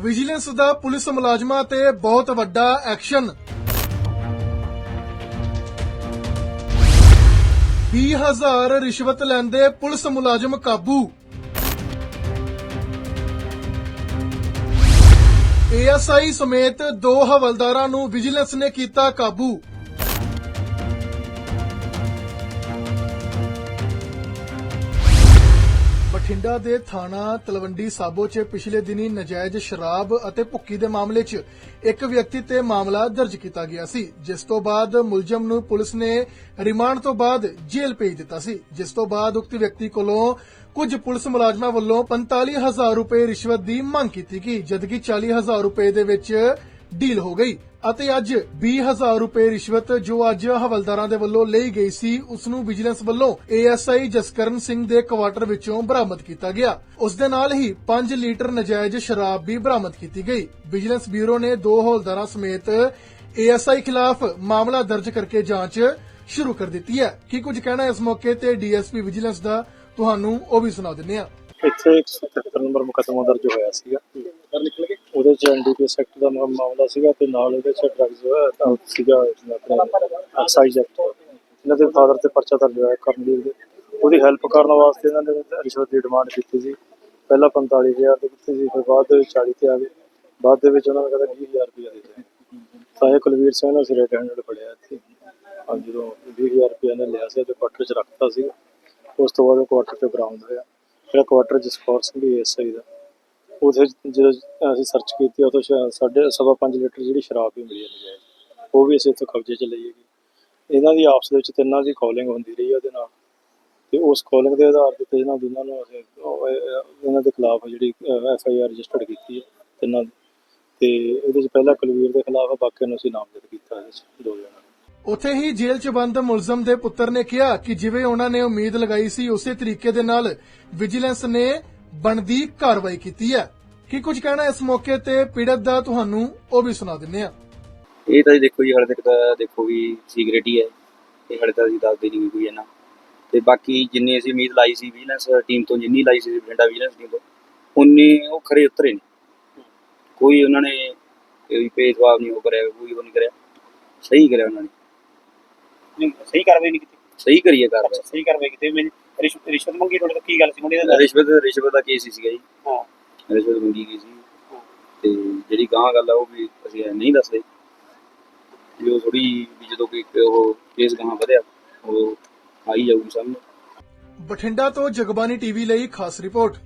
Vigilance ਦਾ police ਮੁਲਾਜ਼ਮਾਂ ਤੇ ਬਹੁਤ ਵੱਡਾ ਐਕਸ਼ਨ। 20000 ਰਿਸ਼ਵਤ ਲੈਂਦੇ ਪੁਲਿਸ ਮੁਲਾਜ਼ਮ ਕਾਬੂ। ਏਐਸਆਈ ਸਮੇਤ ਦੋ ਹਵਲਦਾਰਾਂ ਨੂੰ ਵਿਜੀਲੈਂਸ ਨੇ ਕੀਤਾ ਕਾਬੂ। ਬਠਿੰਡਾ ਦੇ ਥਾਣਾ ਤਲਵੰਡੀ ਸਾਬੋ 'ਚ ਪਿਛਲੇ ਦਿਨੀ ਨਜਾਇਜ਼ ਸ਼ਰਾਬ ਅਤੇ ਭੁੱਕੀ ਦੇ ਮਾਮਲੇ 'ਚ ਇੱਕ ਵਿਅਕਤੀ ਤੇ ਮਾਮਲਾ ਦਰਜ ਕੀਤਾ ਗਿਆ ਸੀ, ਜਿਸ ਤੋਂ ਬਾਅਦ ਮੁਲਜ਼ਮ ਨੂੰ ਪੁਲਿਸ ਨੇ ਰਿਮਾਂਡ ਤੋਂ ਬਾਅਦ ਜੇਲ੍ਹ ਭੇਜ ਦਿੱਤਾ ਸੀ। ਜਿਸ ਤੋਂ ਬਾਅਦ ਉਕਤ ਵਿਅਕਤੀ ਕੋਲੋਂ ਕੁਝ ਪੁਲਿਸ ਮੁਲਾਜ਼ਮਾਂ ਵੱਲੋਂ 45000 ਰੁਪਏ ਰਿਸ਼ਵਤ ਦੀ ਮੰਗ ਕੀਤੀ ਗਈ, ਜਦਕਿ 40000 ਰੁਪਏ ਦੇ ਵਿੱਚ ਡੀਲ ਹੋ ਗਈ। ਅਤੇ ਅੱਜ 20000 ਰੁਪਏ ਰਿਸ਼ਵਤ ਜੋ ਅੱਜ ਹਵਲਦਾਰਾਂ ਦੇ ਵੱਲੋਂ ਲਈ ਗਈ ਸੀ ਉਸ ਨੂੰ ਵਿਜੀਲੈਂਸ ਵੱਲੋਂ ਏਐਸਆਈ ਜਸਕਰਨ ਸਿੰਘ ਦੇ ਕੁਆਟਰ ਵਿੱਚੋਂ ਬਰਾਮਦ ਕੀਤਾ ਗਿਆ। ਉਸ ਦੇ ਨਾਲ ਹੀ 5 ਲੀਟਰ ਨਜਾਇਜ਼ ਸ਼ਰਾਬ ਵੀ ਬਰਾਮਦ ਕੀਤੀ ਗਈ। ਵਿਜੀਲੈਂਸ ਬਿਊਰੋ ਨੇ ਦੋ ਹਵਲਦਾਰਾਂ ਸਮੇਤ ਏਐਸਆਈ ਖਿਲਾਫ ਮਾਮਲਾ ਦਰਜ ਕਰਕੇ ਜਾਂਚ ਸ਼ੁਰੂ ਕਰ ਦਿੱਤੀ ਹੈ। ਕੀ ਕੁਝ ਕਹਿਣਾ ਹੈ ਇਸ ਮੌਕੇ ਤੇ ਡੀਐਸਪੀ ਵਿਜੀਲੈਂਸ ਦਾ? ਤੁਹਾਨੂੰ ਉਹ ਵੀ ਸੁਣਾ ਦਿੰਦੇ ਹਾਂ। ਇੱਥੇ 177 ਨੰਬਰ ਮੁਕੱਦਮਾ ਦਰਜ ਹੋਇਆ ਸੀਗਾ। ਨਿਕਲ ਕੇ ਉਹਦੇ ਚ ਐਨਡੀਪੀਐਸ ਐਕਟ ਦਾ ਮਾ- ਮਾਮਲਾ ਸੀਗਾ ਤੇ ਨਾਲ ਉਹਦੇ ਚ ਡਰੱਗਸ ਸੀਗਾ ਆਪਣੇ ਐਕਸਾਈਜ਼ ਐਕਟ ਇਹਨਾਂ ਦੇ ਫਾਦਰ ਤੇ ਪਰਚਾ ਦਰਜ ਹੋਇਆ ਕਰਨਵੀਰ ਦੇ ਉਹਦੀ। ਹੈਲਪ ਕਰਨ ਵਾਸਤੇ ਇਹਨਾਂ ਨੇ ਰਿਸ਼ਵਤ ਦੀ ਡਿਮਾਂਡ ਕੀਤੀ ਸੀ। ਪਹਿਲਾਂ 45000 ਦੀ ਕੀਤੀ ਸੀ, ਫਿਰ ਬਾਅਦ ਦੇ ਵਿੱਚ 40 ਤੇ ਆ ਗਏ। ਬਾਅਦ ਦੇ ਵਿੱਚ ਉਹਨਾਂ ਨੇ ਕਹਿੰਦਾ 20000 ਰੁਪਏ ਦੇ ਦੇ ਤਾਂ ਇਹ ਕੁਲਵੀਰ ਸਿੰਘ ਨੇ ਸਿਰੇ ਹੈਂਡਡ ਫੜਿਆ ਇੱਥੇ। ਆ ਜਦੋਂ 20000 ਰੁਪਏ ਨੇ ਲਿਆ ਸੀ ਤੇ ਕੁਆਟਰ ਚ ਰੱਖਤਾ ਸੀ। ਉਸ ਤੋਂ ਬਾਅਦ ਉਹ ਕੁਆਟਰ ਤੇ ਬਰਾਮਦ ਹੋਇਆ। ਜਿਹੜਾ ਕੁਆਟਰ ਜਸਕੌਰ ਸਿੰਘ ਐਸਆਈ ਦਾ। ਉਹਦੇ ਜਦੋਂ ਅਸੀਂ ਸਰਚ ਕੀਤੀ, ਉਹ ਤੋਂ ਸਾਡੇ ਸਵਾ ਪੰਜ ਲੀਟਰ ਜਿਹੜੀ ਸ਼ਰਾਬ ਵੀ ਮਿਲੀ ਹੈ ਨਜਾਇਜ਼। ਉਹ ਵੀ ਅਸੀਂ ਇੱਥੋਂ ਕਬਜ਼ੇ ਚ ਲਈ ਹੈਗੀ। ਇਹਨਾਂ ਦੀ ਆਪਸ ਦੇ ਵਿੱਚ ਤਿੰਨਾਂ ਦੀ ਕਾਲਿੰਗ ਹੁੰਦੀ ਰਹੀ ਉਹਦੇ ਨਾਲ। ਤੇ ਉਸ ਕਾਲਿੰਗ ਦੇ ਆਧਾਰ ਤੇ ਇਹਨਾਂ ਦੋਨਾਂ ਨੂੰ ਅਸੀਂ ਇਹਨਾਂ ਦੇ ਖਿਲਾਫ ਜਿਹੜੀ ਐਫ ਆਈ ਆਰ ਰਜਿਸਟਰਡ ਕੀਤੀ ਹੈ ਤਿੰਨਾਂ ਦੀ। ਤੇ ਇਹਦੇ ਚ ਪਹਿਲਾਂ ਕੁਲਵੀਰ ਦੇ ਖਿਲਾਫ ਬਾਕੀਆਂ ਨੂੰ ਅਸੀਂ ਨਾਮਜ਼ਦ ਕੀਤਾ ਇਹਦੇ ਚ, ਦੋ ਜਣਾਂ ਨੂੰ। ਹੀ ਜੇਲ੍ਹ 'ਚ ਬੰਦ ਮੁਲਜ਼ਮ ਦੇ ਪੁੱਤਰ ਨੇ ਕਿਹਾ ਕਿ ਜਿਵੇਂ ਉਹਨਾਂ ਨੇ ਉਮੀਦ ਲਗਾਈ ਸੀ, ਉਸੇ ਤਰੀਕੇ ਦੇ ਨਾਲ ਵਿਜੀਲੈਂਸ ਨੇ ਬਣਦੀ ਕਾਰਵਾਈ ਕੀਤੀ ਹੈ। ਕੀ ਕੁਝ ਕਹਿਣਾ ਇਸ ਮੌਕੇ ਤੇ ਪੀੜਤ ਦਾ ਤੁਹਾਨੂੰ ਉਹ ਵੀ ਸੁਣਾ ਦਿੰਦੇ ਹਾਂ। ਇਹ ਤਾਂ ਜੀ ਦੇਖੋ ਜੀ ਹਾਲੇ ਤੱਕ ਤਾਂ ਦੇਖੋ ਵੀ ਸੀਕ੍ਰੇਟ ਹੀ ਹੈ। ਇਹ ਹਾਲੇ ਤੱਕ ਅਸੀਂ ਦੱਸਦੇ ਨਹੀਂ ਕੋਈ ਇਹਨਾਂ ਤੇ ਬਾਕੀ ਜਿੰਨੀ ਅਸੀਂ ਉਮੀਦ ਲਾਈ ਸੀ ਵਿਜੀਲੈਂਸ ਟੀਮ ਤੋਂ ਜਿੰਨੀ ਲਾਈ ਸੀ ਬਠਿੰਡਾ ਵਿਜੀਲੈਂਸ ਟੀਮ ਤੋਂ ਉਨੀ ਉਹ ਖਰੇ ਉਤਰੇ ਨਹੀਂ ਕੋਈ ਉਹਨਾਂ ਨੇ ਕੋਈ ਭੇਦਭਾਵ ਨਹੀਂ ਉਹ ਕਰਿਆ ਕੋਈ ਉਹ ਨਹੀਂ ਕਰਿਆ। ਸਹੀ ਕਰਿਆ ਉਹਨਾਂ ਨੇ। ਨਹੀਂ, ਸਹੀ ਕਾਰਵਾਈ ਨਹੀਂ ਕੀਤੀ। ਸਹੀ ਕਰੀਏ ਕਾਰਵਾਈ ਸਹੀ ਕਾਰਵਾਈ ਕੀਤੀ ਮੈਂ ਰਿਸ਼ਵਤ ਰਿਸ਼ਵਤ ਮੰਗੀ ਤੁਹਾਡੇ ਤੋਂ ਕੀ ਗੱਲ ਸੀ ਮੁੰਡੇ ਦਾ? ਰਿਸ਼ਵਤ ਰਿਸ਼ਵਤ ਦਾ ਕੇਸ ਹੀ ਸੀਗਾ ਜੀ। ਹਾਂ। ਰਿਸ਼ਵਤ ਮੰਗੀ ਗਈ ਸੀ। ਤੇ ਜਿਹੜੀ ਗਾਂ ਗੱਲ ਆ ਉਹ ਵੀ ਅਸੀਂ ਨਹੀਂ ਦੱਸਦੇ। ਜੋ ਥੋੜੀ ਵੀ ਜਦੋਂ ਕੋਈ ਉਹ ਕੇਸ ਗਾਂ ਵਧਿਆ ਉਹ ਆਈ ਜਾਊਗੀ ਸਾਹਮਣੇ। ਬਠਿੰਡਾ ਤੋਂ ਜਗਬਾਨੀ ਟੀਵੀ ਲਈ ਖਾਸ ਰਿਪੋਰਟ।